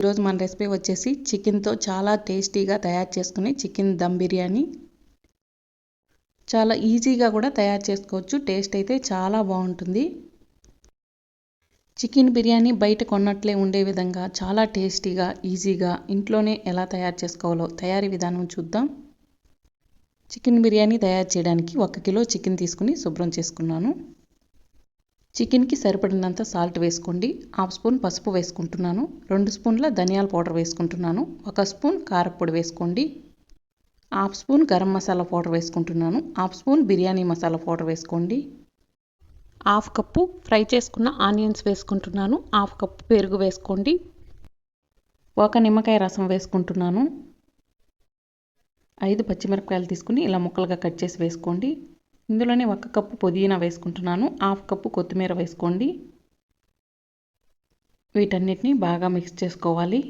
ఈరోజు మన రెసిపీ వచ్చేసి చికెన్తో చాలా టేస్టీగా తయారు చేసుకునే చికెన్ దమ్ బిర్యానీ. చాలా ఈజీగా కూడా తయారు చేసుకోవచ్చు. టేస్ట్ అయితే చాలా బాగుంటుంది. చికెన్ బిర్యానీ బయట కొన్నట్లే ఉండే విధంగా చాలా టేస్టీగా ఈజీగా ఇంట్లోనే ఎలా తయారు చేసుకోవాలో తయారీ విధానం చూద్దాం. చికెన్ బిర్యానీ తయారు చేయడానికి ఒక కిలో చికెన్ తీసుకుని శుభ్రం చేసుకున్నాను. చికెన్కి సరిపడినంత సాల్ట్ వేసుకోండి. హాఫ్ స్పూన్ పసుపు వేసుకుంటున్నాను. రెండు స్పూన్ల ధనియాల పౌడర్ వేసుకుంటున్నాను. ఒక స్పూన్ కారపొడి వేసుకోండి. Half spoon garam masala powder వేసుకుంటున్నాను. Half spoon biryani masala powder వేసుకోండి. హాఫ్ కప్పు ఫ్రై చేసుకున్న ఆనియన్స్ వేసుకుంటున్నాను. హాఫ్ కప్పు పెరుగు వేసుకోండి. ఒక నిమ్మకాయ రసం వేసుకుంటున్నాను. ఐదు పచ్చిమిరపకాయలు తీసుకుని ఇలా ముక్కలుగా కట్ చేసి వేసుకోండి. ఇందులోనే ఒక కప్పు పుదీనా వేసుకుంటున్నాను. హాఫ్ కప్పు కొత్తిమీర వేసుకోండి. వీటన్నిటిని బాగా మిక్స్ చేసుకోవాలి.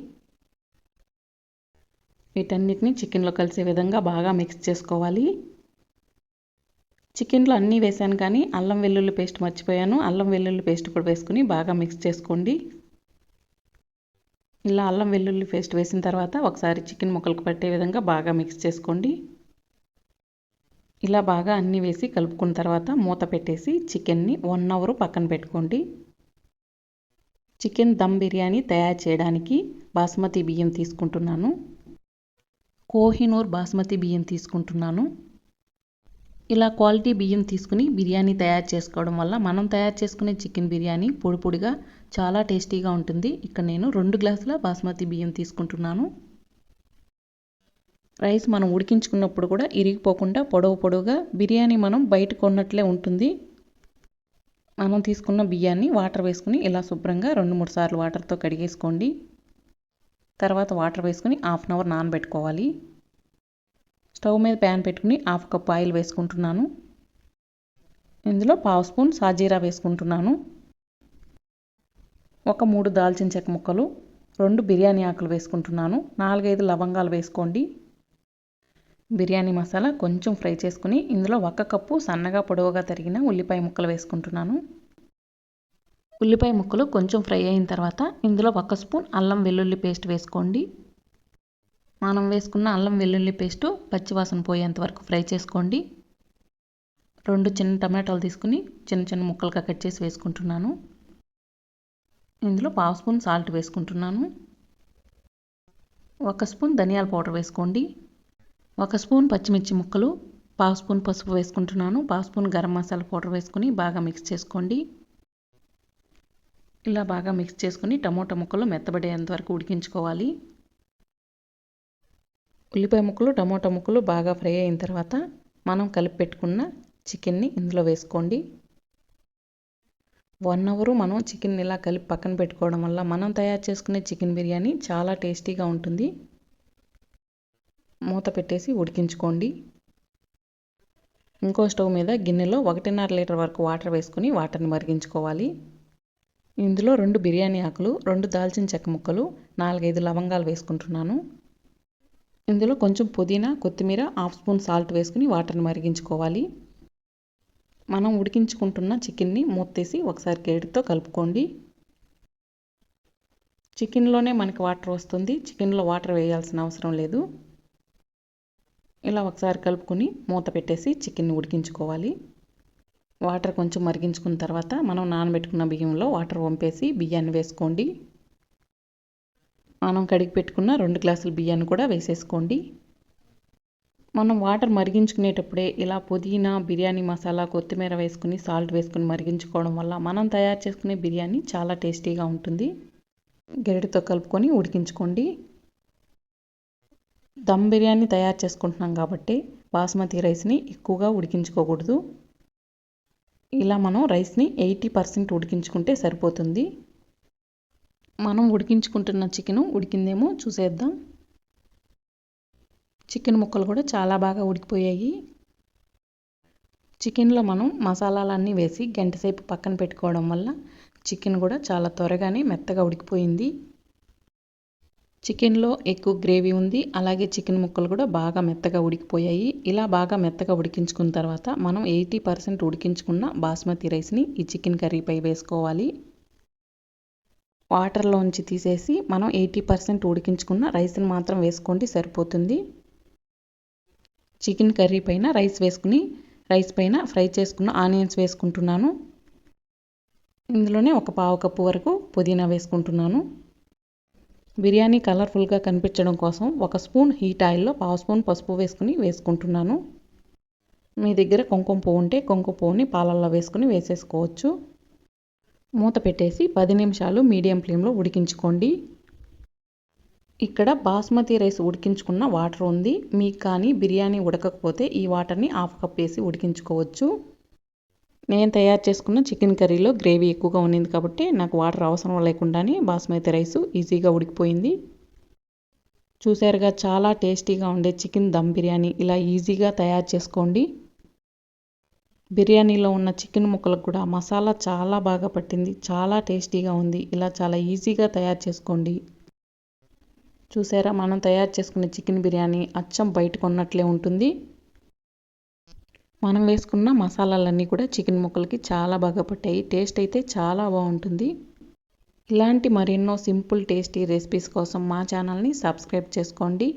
వీటన్నిటిని చికెన్లో కలిసే విధంగా బాగా మిక్స్ చేసుకోవాలి. చికెన్లో అన్నీ వేసాను కానీ అల్లం వెల్లుల్లి పేస్ట్ మర్చిపోయాను. అల్లం వెల్లుల్లి పేస్ట్ కూడా వేసుకుని బాగా మిక్స్ చేసుకోండి. ఇలా అల్లం వెల్లుల్లి పేస్ట్ వేసిన తర్వాత ఒకసారి చికెన్ ముక్కలకు పట్టే విధంగా బాగా మిక్స్ చేసుకోండి. ఇలా బాగా అన్నీ వేసి కలుపుకున్న తర్వాత మూత పెట్టేసి చికెన్ని వన్ అవర్ పక్కన పెట్టుకోండి. చికెన్ దమ్ బిర్యానీ తయారు చేయడానికి బాస్మతి బియ్యం తీసుకుంటున్నాను. కోహినూర్ బాస్మతి బియ్యం తీసుకుంటున్నాను. ఇలా క్వాలిటీ బియ్యం తీసుకుని బిర్యానీ తయారు చేసుకోవడం వల్ల మనం తయారు చేసుకునే చికెన్ బిర్యానీ పొడి పొడిగా చాలా టేస్టీగా ఉంటుంది. ఇక్కడ నేను రెండు గ్లాసుల బాస్మతి బియ్యం తీసుకుంటున్నాను. రైస్ మనం ఉడికించుకున్నప్పుడు కూడా ఇరిగిపోకుండా పొడవు పొడవుగా బిర్యానీ మనం బయట కొన్నట్లే ఉంటుంది. మనం తీసుకున్న బియ్యాన్ని వాటర్ వేసుకుని ఇలా శుభ్రంగా రెండు మూడు సార్లు వాటర్తో కడిగేసుకోండి. తర్వాత వాటర్ వేసుకుని హాఫ్ అన్ అవర్ నానబెట్టుకోవాలి. స్టవ్ మీద ప్యాన్ పెట్టుకుని హాఫ్ కప్ ఆయిల్ వేసుకుంటున్నాను. ఇందులో పావు స్పూన్ సాజీరా వేసుకుంటున్నాను. ఒక మూడు దాల్చిన చెక్క ముక్కలు రెండు బిర్యానీ ఆకులు వేసుకుంటున్నాను. నాలుగైదు లవంగాలు వేసుకోండి. బిర్యానీ మసాలా కొంచెం ఫ్రై చేసుకుని ఇందులో ఒక కప్పు సన్నగా పొడవుగా తరిగిన ఉల్లిపాయ ముక్కలు వేసుకుంటున్నాను. ఉల్లిపాయ ముక్కలు కొంచెం ఫ్రై అయిన తర్వాత ఇందులో ఒక స్పూన్ అల్లం వెల్లుల్లి పేస్ట్ వేసుకోండి. మనం వేసుకున్న అల్లం వెల్లుల్లి పేస్టు పచ్చివాసన పోయేంత వరకు ఫ్రై చేసుకోండి. రెండు చిన్న టమాటాలు తీసుకుని చిన్న చిన్న ముక్కలుగా కట్ చేసి వేసుకుంటున్నాను. ఇందులో పావు స్పూన్ సాల్ట్ వేసుకుంటున్నాను. ఒక స్పూన్ ధనియాల పౌడర్ వేసుకోండి. ఒక స్పూన్ పచ్చిమిర్చి ముక్కలు పావు స్పూన్ పసుపు వేసుకుంటున్నాను. పావు స్పూన్ గరం మసాలా పౌడర్ వేసుకొని బాగా మిక్స్ చేసుకోండి. ఇలా బాగా మిక్స్ చేసుకుని టమోటా ముక్కలు మెత్తబడేంత వరకు ఉడికించుకోవాలి. ఉల్లిపాయ ముక్కలు టమోటా ముక్కలు బాగా ఫ్రై అయిన తర్వాత మనం కలిపి పెట్టుకున్న చికెన్ని ఇందులో వేసుకోండి. వన్ అవరు మనం చికెన్ ఇలా కలిపి పక్కన పెట్టుకోవడం వల్ల మనం తయారు చేసుకునే చికెన్ బిర్యానీ చాలా టేస్టీగా ఉంటుంది. మూత పెట్టేసి ఉడికించుకోండి. ఇంకో స్టవ్ మీద గిన్నెలో ఒకటిన్నర లీటర్ వరకు వాటర్ వేసుకొని వాటర్ని మరిగించుకోవాలి. ఇందులో రెండు బిర్యానీ ఆకులు రెండు దాల్చిన చెక్క ముక్కలు నాలుగైదు లవంగాలు వేసుకుంటున్నాను. ఇందులో కొంచెం పుదీనా కొత్తిమీర హాఫ్ స్పూన్ సాల్ట్ వేసుకుని వాటర్ని మరిగించుకోవాలి. మనం ఉడికించుకుంటున్న చికెన్ని మూతేసి ఒకసారి గేటుతో కలుపుకోండి. చికెన్లోనే మనకి వాటర్ వస్తుంది. చికెన్లో వాటర్ వేయాల్సిన అవసరం లేదు. ఇలా ఒకసారి కలుపుకొని మూత పెట్టేసి చికెన్ని ఉడికించుకోవాలి. వాటర్ కొంచెం మరిగించుకున్న తర్వాత మనం నానబెట్టుకున్న బియ్యంలో వాటర్ వంపేసి బియ్యాన్ని వేసుకోండి. మనం కడిగి పెట్టుకున్న రెండు గ్లాసుల బియ్యాన్ని కూడా వేసేసుకోండి. మనం వాటర్ మరిగించుకునేటప్పుడే ఇలా పుదీనా బిర్యానీ మసాలా కొత్తిమీర వేసుకుని సాల్ట్ వేసుకుని మరిగించుకోవడం వల్ల మనం తయారు చేసుకునే బిర్యానీ చాలా టేస్టీగా ఉంటుంది. గరిటతో కలుపుకొని ఉడికించుకోండి. దమ్ బిర్యానీ తయారు చేసుకుంటున్నాం కాబట్టి బాస్మతి రైస్ని ఎక్కువగా ఉడికించుకోకూడదు. ఇలా మనం రైస్ని ఎయిటీ పర్సెంట్ ఉడికించుకుంటే సరిపోతుంది. మనం ఉడికించుకుంటున్న చికెన్ ఉడికిందేమో చూసేద్దాం. చికెన్ ముక్కలు కూడా చాలా బాగా ఉడికిపోయాయి. చికెన్లో మనం మసాలాలన్నీ వేసి గంట సేపు పక్కన పెట్టుకోవడం వల్ల చికెన్ కూడా చాలా త్వరగానే మెత్తగా ఉడికిపోయింది. చికెన్లో ఎక్కువ గ్రేవీ ఉంది అలాగే చికెన్ ముక్కలు కూడా బాగా మెత్తగా ఉడికిపోయాయి. ఇలా బాగా మెత్తగా ఉడికించుకున్న తర్వాత మనం ఎయిటీ పర్సెంట్ ఉడికించుకున్న బాస్మతి రైస్ని ఈ చికెన్ కర్రీపై వేసుకోవాలి. వాటర్లోంచి తీసేసి మనం ఎయిటీ పర్సెంట్ ఉడికించుకున్న రైస్ని మాత్రం వేసుకోండి సరిపోతుంది. చికెన్ కర్రీ పైన రైస్ వేసుకుని రైస్ పైన ఫ్రై చేసుకున్న ఆనియన్స్ వేసుకుంటున్నాను. ఇందులోనే ఒక పావు కప్పు వరకు పుదీనా వేసుకుంటున్నాను. బిర్యానీ కలర్ఫుల్గా కనిపించడం కోసం ఒక స్పూన్ హీట్ ఆయిల్లో పావు స్పూన్ పసుపు వేసుకుని వేసుకుంటున్నాను. మీ దగ్గర కుంకుమ పువ్వు ఉంటే కుంకుమ పువ్వుని పాలల్లో వేసుకుని వేసేసుకోవచ్చు. మూత పెట్టేసి పది నిమిషాలు మీడియం ఫ్లేమ్లో ఉడికించుకోండి. ఇక్కడ బాస్మతి రైస్ ఉడికించుకున్న వాటర్ ఉంది. మీకు కానీ బిర్యానీ ఉడకకపోతే ఈ వాటర్ని హాఫ్ కప్ వేసి ఉడికించుకోవచ్చు. నేను తయారు చేసుకున్న చికెన్ కర్రీలో గ్రేవీ ఎక్కువగా ఉన్నింది కాబట్టి నాకు వాటర్ అవసరం లేకుండానే బాస్మతి రైస్ ఈజీగా ఉడికిపోయింది. చూసారుగా చాలా టేస్టీగా ఉండే చికెన్ దమ్ బిర్యానీ. ఇలా ఈజీగా తయారు చేసుకోండి. బిర్యానీలో ఉన్న చికెన్ ముక్కలకు కూడా మసాలా చాలా బాగా పట్టింది. చాలా టేస్టీగా ఉంది. ఇలా చాలా ఈజీగా తయారు చేసుకోండి. చూసారా మనం తయారు చేసుకున్న చికెన్ బిర్యానీ అచ్చం బయట కొన్నట్లే ఉంటుంది. మనం వేసుకున్న మసాలాలన్నీ కూడా చికెన్ ముక్కలకి చాలా బాగా పట్టాయి. టేస్ట్ అయితే చాలా బాగుంటుంది. ఇలాంటి మరెన్నో సింపుల్ టేస్టీ రెసిపీస్ కోసం మా ఛానల్ని సబ్స్క్రైబ్ చేసుకోండి.